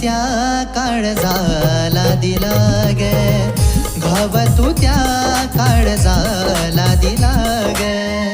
त्या काळजाला दिला गे. घाव तू त्या काळजाला दिला ग.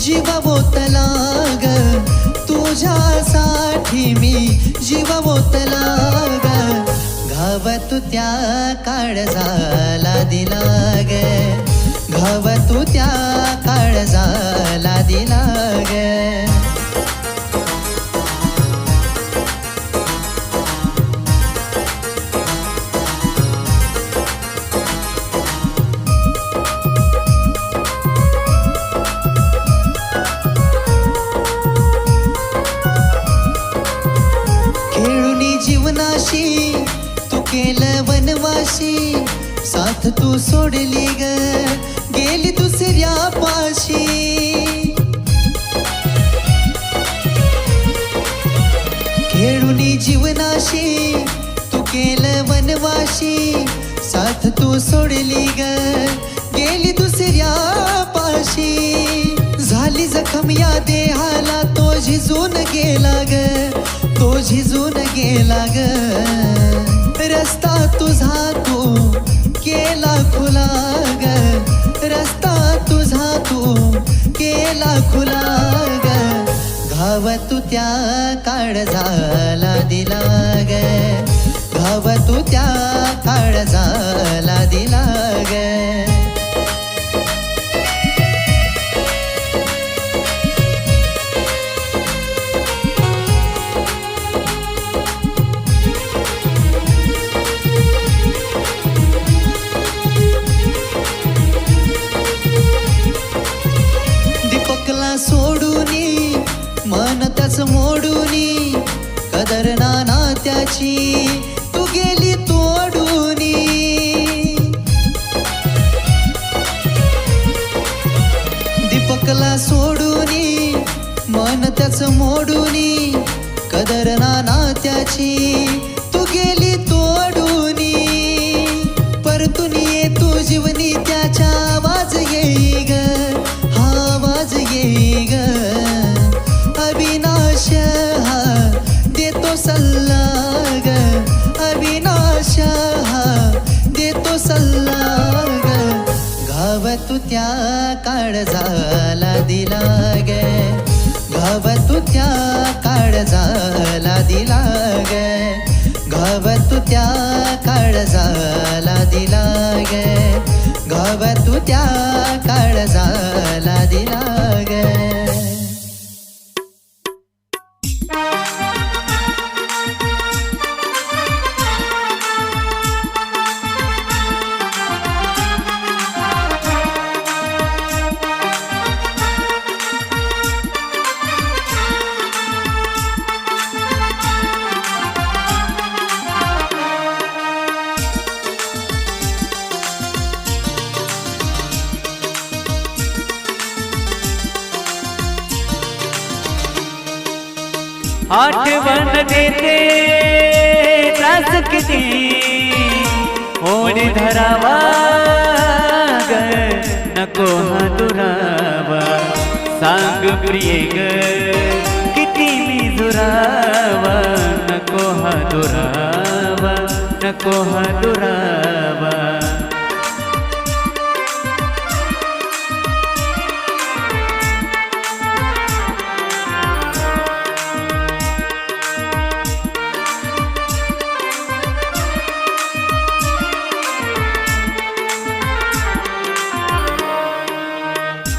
जीव बोतला ग तुझ्यासाठी मी जीव बोतला ग घाव तू त्या काळजा जीवनाशी तू केलं वनवाशी साथ तू सोडली ग. गेली दुसऱ्या पाशी. झाली जखम या देहाला तो झिजून गेला ग. तो झिजून गेला ग. रस्ता तुझा तू केला खुला ग. रस्ता तुझा तू केला खुला ग घाव तू त्या काळजाला दिला ग. घाव तू त्या काळजाला दिला ग. नाना तू गेली तोडूनी. परतून ये तू जीवनी त्याच्या आवाज येई ग. हा आवाज येई ग. अविनाश हा देतो सल्ला ग. अविनाश हा देतो सल्ला ग. घाव तू त्या काळजाला दिला ग. घाव तू त्या काळजाला दिला ग घाव त्या काळजाला दिला ग घाव त्या काळजाला दिला आठवण देते त्रास किती? ओढ धरावा? नको हा दुरावा सांग प्रिय ग किती मी दुरावा नको हा दुरावा नको हा दुरावा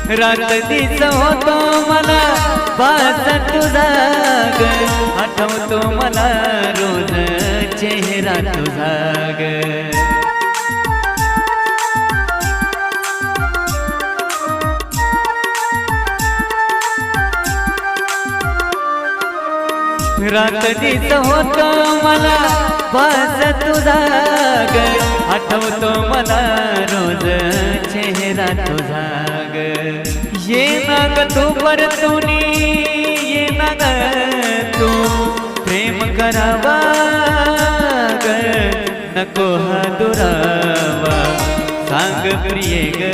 रात दिस होतो मला पास तुझा ग आठवतो मला रोज चेहरा तुझा ग रात दिस होतो मला पास तुझा ग आठवतो मला रोज चेहरा तुझा ये ना ग तू परतुनी ये ना ग तू प्रेम करावा ग नको हा दुरावा. सांग प्रिय ग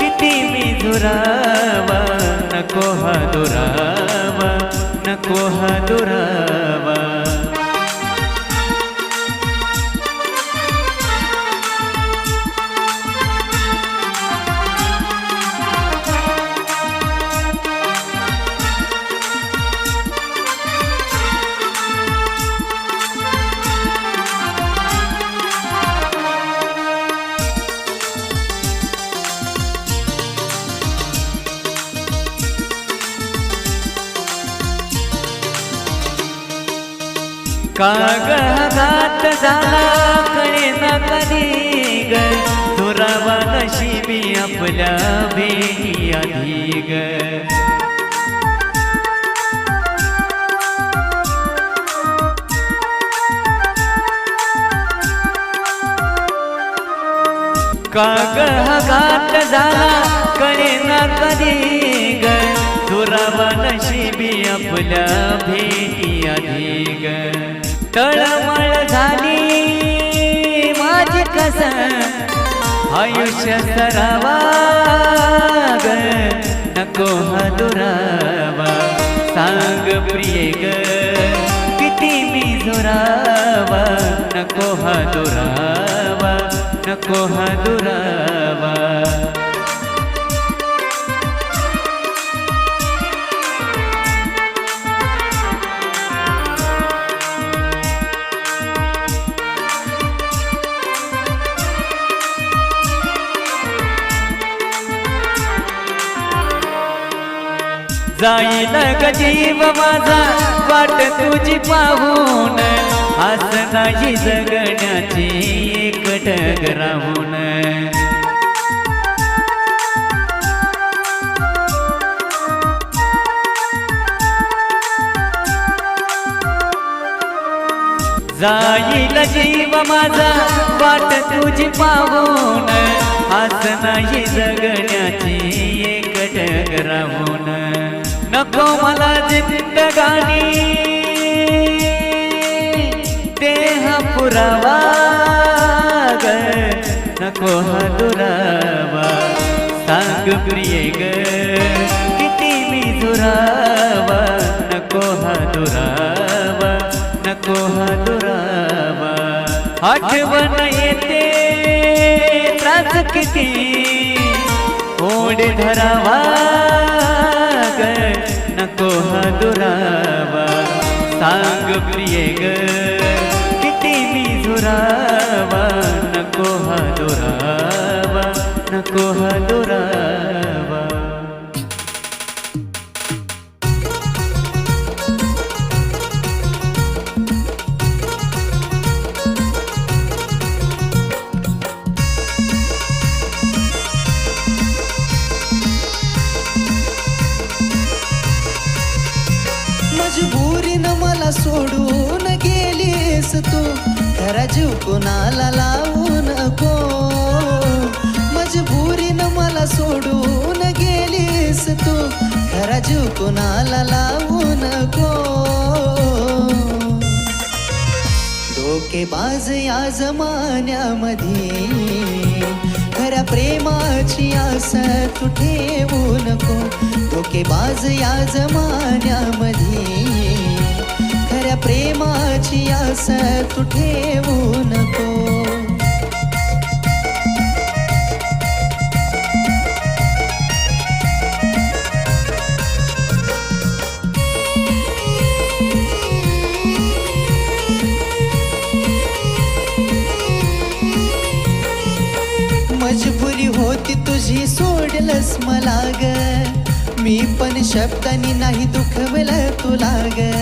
किती मी दुरावा नको हा दुरावा नको हा दुरावा. कागदात झाला कळे ना कधी ग दुरावा नशिबी आपल्या भेटी आधी ग कागळात झाला कळे ना कधी ग? दुरावा नशिबी आपल्या भेटी आधी ग तळमळ झाली. माझी कस आयुष्य सरावा नको हा सांग प्रिय ग किती मी दुरावा नको हा दुरावा नको हा जाईल ग जीव माझा वाट तुझी पाहून. आस नाही जगण्याची कटक राहून जाईल जीव माझा वाट तुझी पाहून. आस नाही जगण्याची कटक राहून नको मला जिंदगानी. देह पुरावा नको हा दुरावा. सांग प्रिय ग किती मी दुरावा. नको हा दुरावा. नको हा दुरावा. आठवण येते त्रास किती. ओढ धरावा. नको हा दुरावा सांग प्रिय ग किती मी दुरावा नको हा दुरावा नको हा दुरावा खरा जीव कुणाला लावू नको. मजबुरीनं मला सोडून गेलीस तू. खरा जीव कुणाला लावू नको धोकेबाज या जमान्यामध्ये खऱ्या प्रेमाची आस तू ठेवू नको. धोकेबाज या जमान्यामध्ये आपल्या प्रेमाची आस तू ठेवू नको. मजबुरी होती तुझी सोडलस मला ग. मी पण शब्दानी नाही दुखवलं तुला ग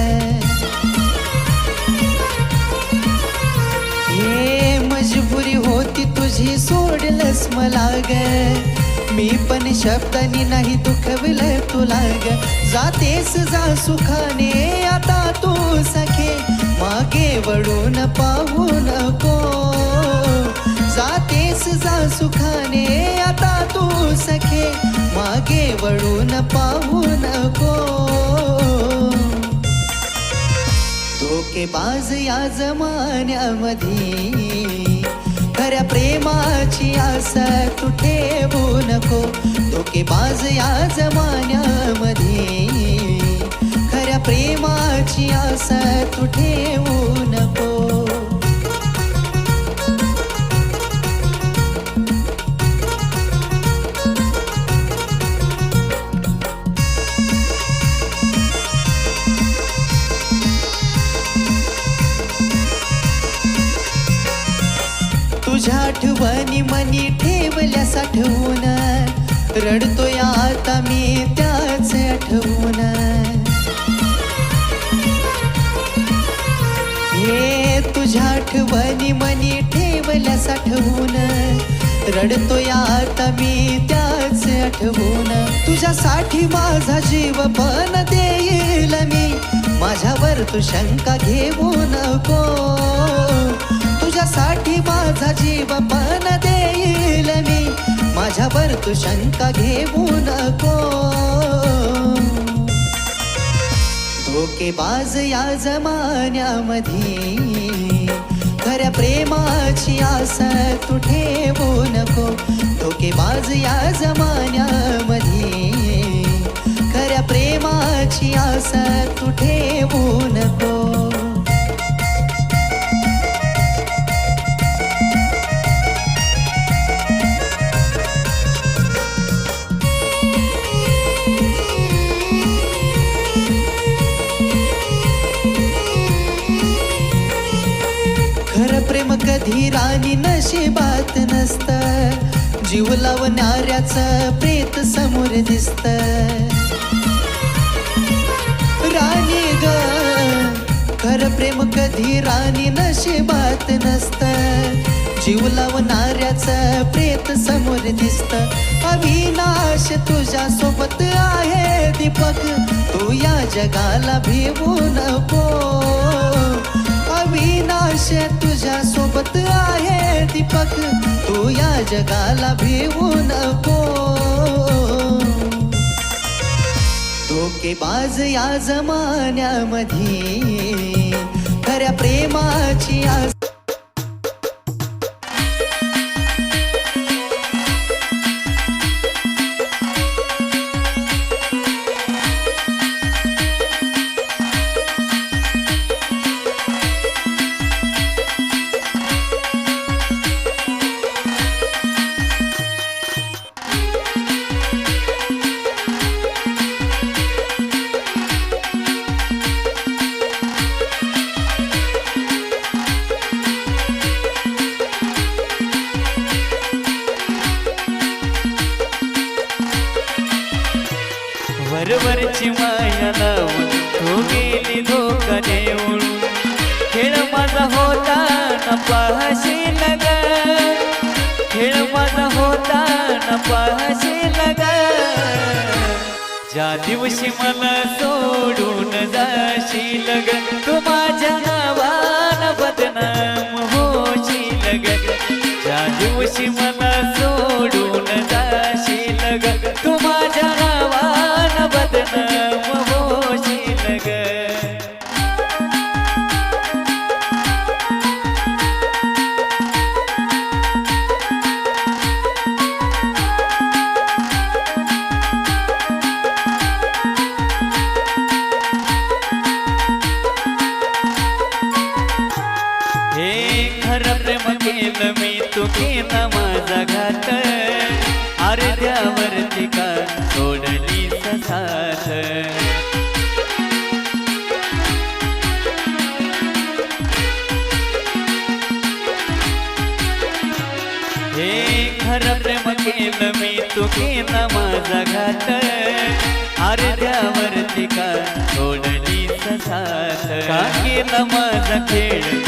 तुझी सोडलंस मला ग. मी पण शब्दानी नाही दुखवलं तुला ग. जातेस जा सुखाने आता तू सखे. मागे वळून पाहू नको. जातेस जा सुखाने आता तू सखे. मागे वळून पाहू नको. धोकेबाज या जमान्यामध्ये खऱ्या प्रेमाची आशा तू ठेवू नको? धोकेबाज या जमान्यामध्ये. खऱ्या प्रेमाची आशा तू ठेवू नको? मनी ठेवल्या साठवून रडतोय आता मी त्याच आठवून. हे तुझ्या आठवणी मनी ठेवल्या साठवून रडतोय आता मी त्याच आठवून. तुझ्यासाठी माझा जीव पण देईल मी. माझ्यावर तू शंका घेऊ नको. तुझ्यासाठी माझा जीव पण देईल मी. माझ्यावर तू शंका घेऊ नको. धोकेबाज या जमान्यामध्ये खऱ्या प्रेमाची आस तू ठेवू नको. धोकेबाज या जमा जीव लावणाऱ्याचं प्रेत समोर दिसत. राणी ग खर प्रेम कधी राणी नशिबात नसत. जीव लावणाऱ्याच प्रेत समोर दिसत. अविनाश तुझ्या सोबत आहे दीपक. तू या जगाला भिवू नको. अविनाश तुझ्या सोबत आहे दीपक. तू या जगाला भिवू नको. धोकेबाज या जमान्यामध्ये खऱ्या प्रेमाची आज ज्या मला सोडून जाशील ग. तू माझ्या नावान बदनाम होशील ग. ज्या दिवशी मला सोडून केला माझा घात अर्ध्यावरती का सोडली साथ हे खरं केलं मी तू केला माझा घात अर्ध्यावरती का सोडली साथ का केला माझा खेळ?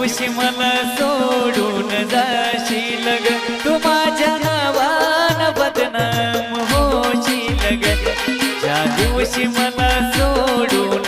दिवशी मला सोडून जाशील ग. तू माझ्या नावान बदनाम होशील ग. ज्या दिवशी मला सोडून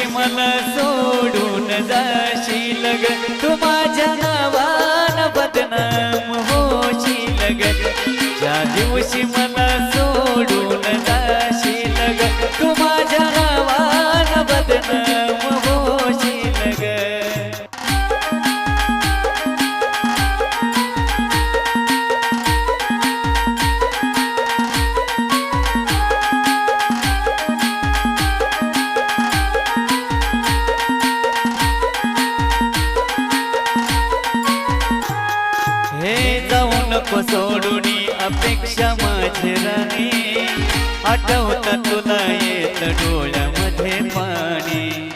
दिवशी मला सोडून जाशील ग. तू माझ्या नावान बदनाम होशील ग. ज्या दिवशी मला नको सोडून अपेक्षा माझे राणी. आठवत तुला येत डोळ्यामध्ये पाणी.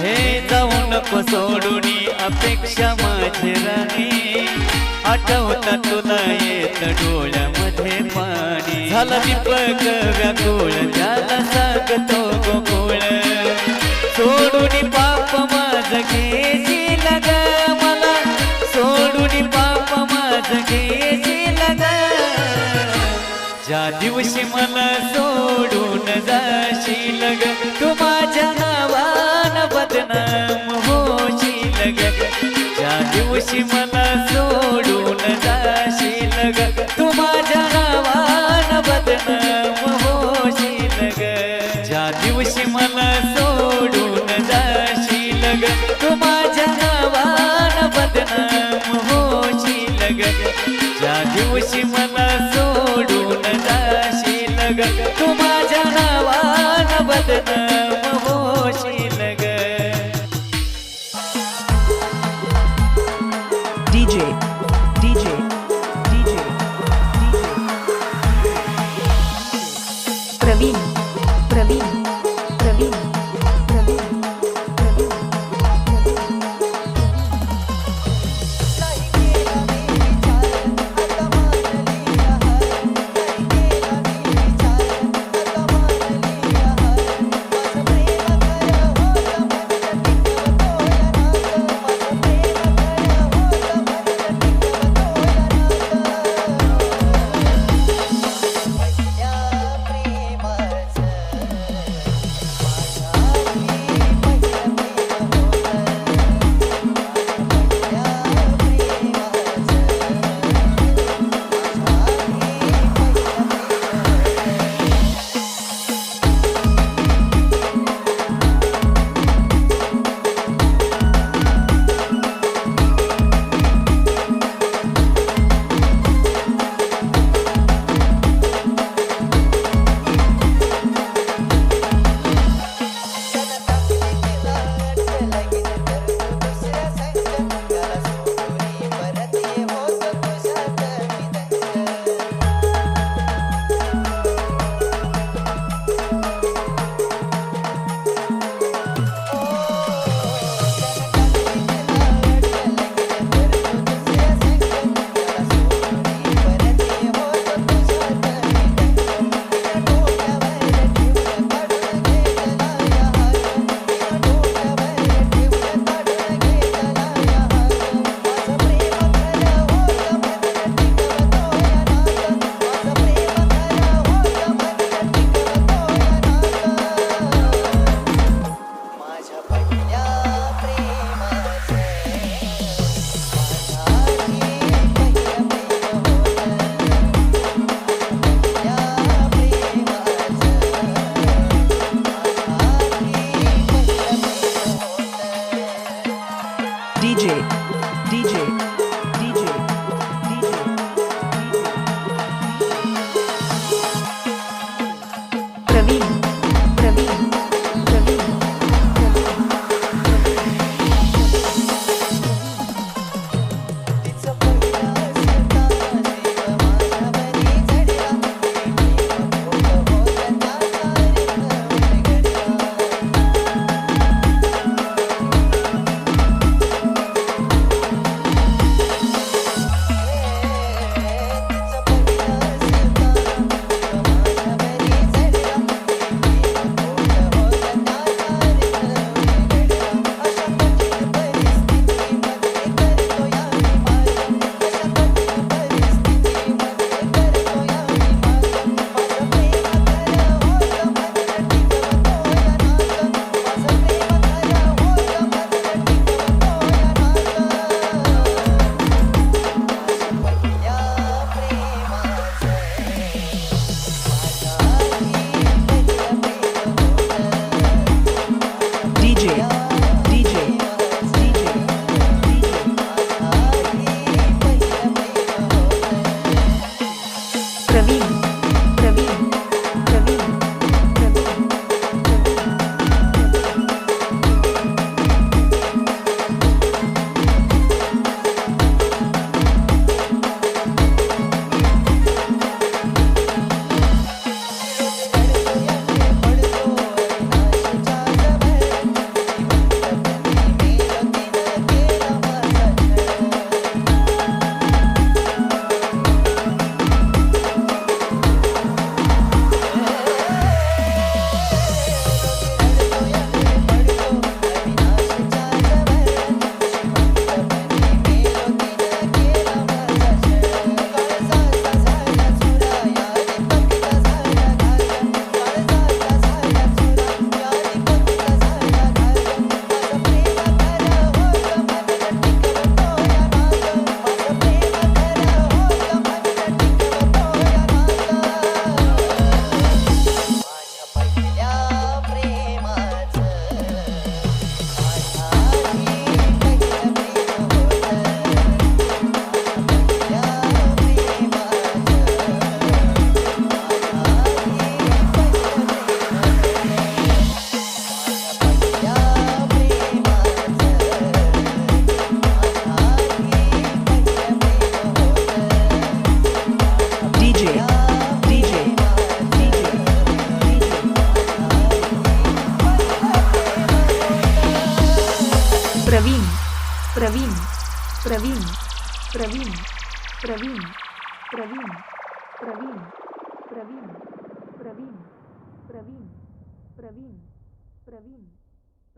हे जाऊ नको सोडून अपेक्षा माझे राणी. आठवत तुला येत डोळ्यामध्ये पाणी. झाला पग व्याकुळ त्याला सांगतो ज्या दिवशी मला सोडून जाशील ग. तू माझ्या नावान बदनाम होशील ग. ज्या दिवशी मला प्रवीण प्रवीण प्रवीण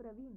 प्रवीण